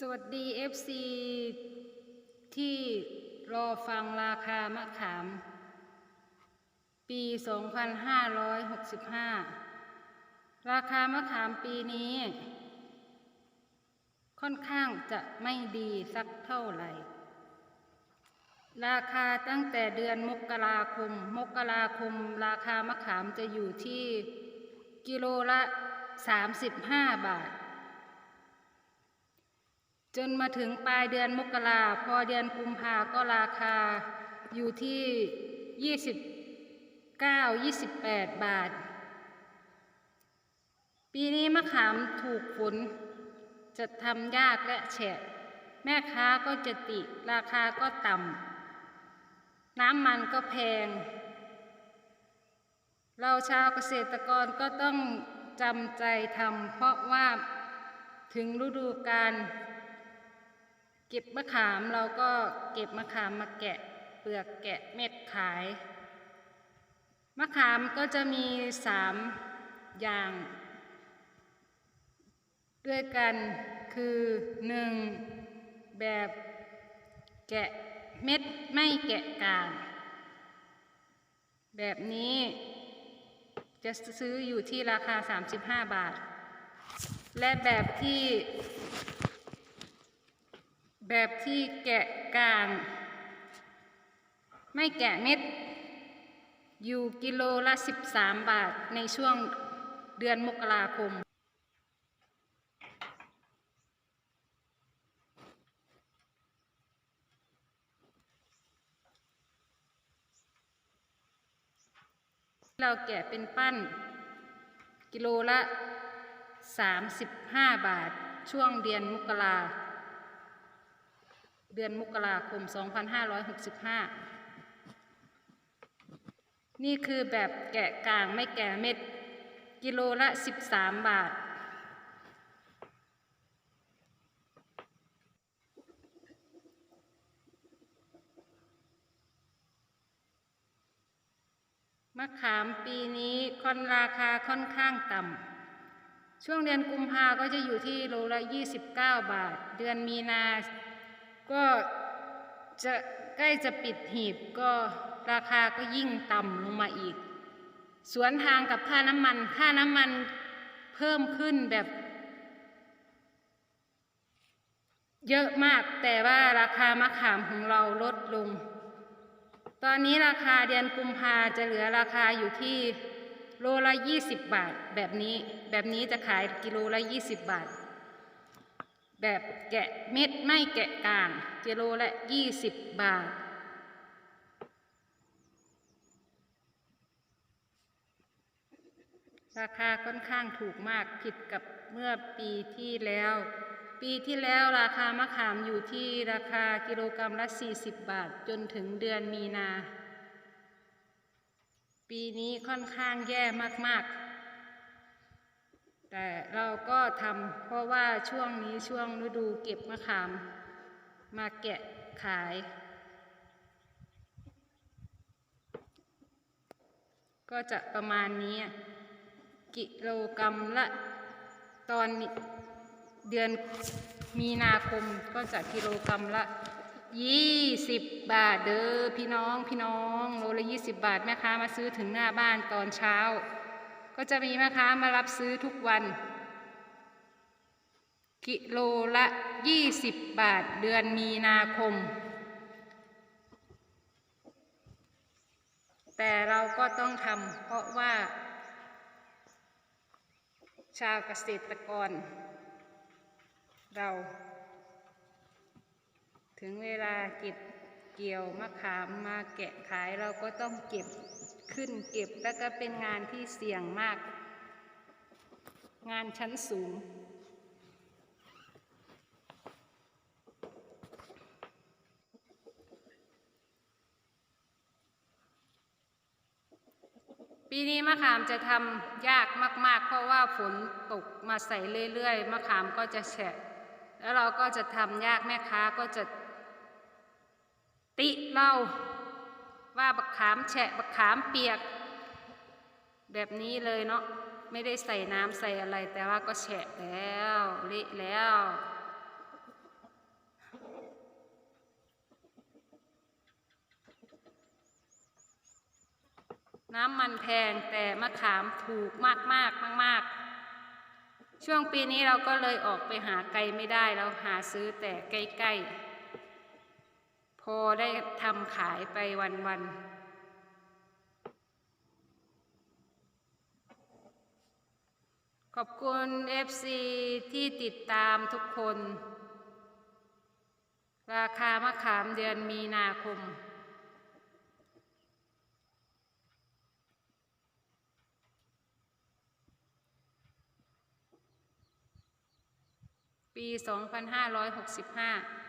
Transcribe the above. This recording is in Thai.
สวัสดี FC ที่รอฟังราคามะขาม ปี 2565 ราคามะขามปีนี้ ค่อนข้างจะไม่ดีสักเท่าไหร่ ราคาตั้งแต่เดือนมกราคม มกราคม ราคามะขามจะอยู่ที่กิโลละ 35 บาท จนมาถึงปลายเดือนมกราพอเดือนกุมภาก็ราคาอยู่ที่ 29 28 บาท ปีนี้มะขามถูกฝนจะทำยากและแฉะ แม่ค้าก็จะติ ราคาก็ต่ำ น้ำมันก็แพง เราชาวเกษตรกรก็ต้องจำใจทำเพราะว่าถึงฤดูกาล เก็บมะขามเราก็เก็บมะขามมาแกะเปลือกแกะเม็ดขาย มะขามก็จะมีสามอย่าง ด้วยกันคือหนึ่งแบบแกะเม็ดไม่แกะกาง แบบนี้จะซื้ออยู่ที่ราคา 35 บาท และแบบที่ แบบที่แกะกาง ไม่แกะเม็ด อยู่กิโลละ 13 บาทในช่วงเดือนมกราคม เราแกะเป็นปั้น กิโลละ 35 บาทช่วงเดือนมกรา เดือนมกราคม 2565 นี่คือแบบแกะกลางไม่แกะเม็ด กิโลละ 13 บาท มะขามปีนี้ค่อนราคาค่อนข้างต่ำช่วงเดือนกุมภาก็จะอยู่ที่โลละ 29 บาท เดือนมีนา ก็จะใกล้จะปิดหีบก็ราคาก็ยิ่งต่ำลงมาอีก สวนทางกับค่าน้ำมัน ค่าน้ำมันเพิ่มขึ้นแบบ เยอะมากแต่ว่าราคามะขามของเราลดลง ตอนนี้ราคาเดือนกุมภาจะเหลือราคาอยู่ที่โลละ 20 บาทแบบนี้ แบบนี้จะขายกิโลละ 20 บาท แบบแกะเม็ดไม่แกะกลางกิโลละ 20 บาท ราคาค่อนข้างถูกมากผิดกับเมื่อปีที่แล้ว ปีที่แล้วราคามะขามอยู่ที่ราคากิโลกรรัมละ 40 บาท จนถึงเดือนมีนา ปีนี้ค่อนข้างแย่มากๆ แต่เราก็ทำเพราะว่าช่วงนี้ช่วงฤดูเก็บมะขาม มาแกะขาย ก็จะประมาณนี้ กิโลกรรัมละตอนเดือนมีนาคมก็จะกิโลกรรัมละ20บบาทเด้อพี่น้องพี่น้องโลละ20บาท แม่ค้ามาซื้อถึงหน้าบ้านตอนเช้า ก็จะมีแม่ค้ามารับซื้อทุกวัน กิโลละ 20 บาทเดือนมีนาคม แต่เราก็ต้องทำเพราะว่า ชาวเกษตรกร เรา ถึงเวลาเก็บเกี่ยวมะขามมาแกะขายเราก็ต้องเก็บ ขึ้นเก็บแล้วก็เป็นงานที่เสี่ยงมาก งานชั้นสูง ปีนี้มะขามจะทำยากมาก ๆ เพราะว่าฝนตกมาใส่เรื่อย ๆ มะขามก็จะแฉะ แล้วเราก็จะทำยากแม่ค้าก็จะติเรา ว่าบักขามแฉะบักขามเปียก แบบนี้เลยเนาะไม่ได้ใส่น้ำใส่อะไร แต่ว่าก็แฉะแล้วเละแล้วน้ำมันแพงแต่มะขามถูกมากมากมากมากช่วงปีนี้เราก็เลยออกไปหาไกลไม่ได้เราหาซื้อแต่ใกล้ๆ พอได้ทำขายไปวันๆขอบคุณ FC ที่ติดตามทุกคน ราคามะขามเดือนมีนาคม ปี 2565